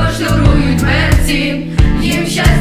також шнурують мерці, їм щастя.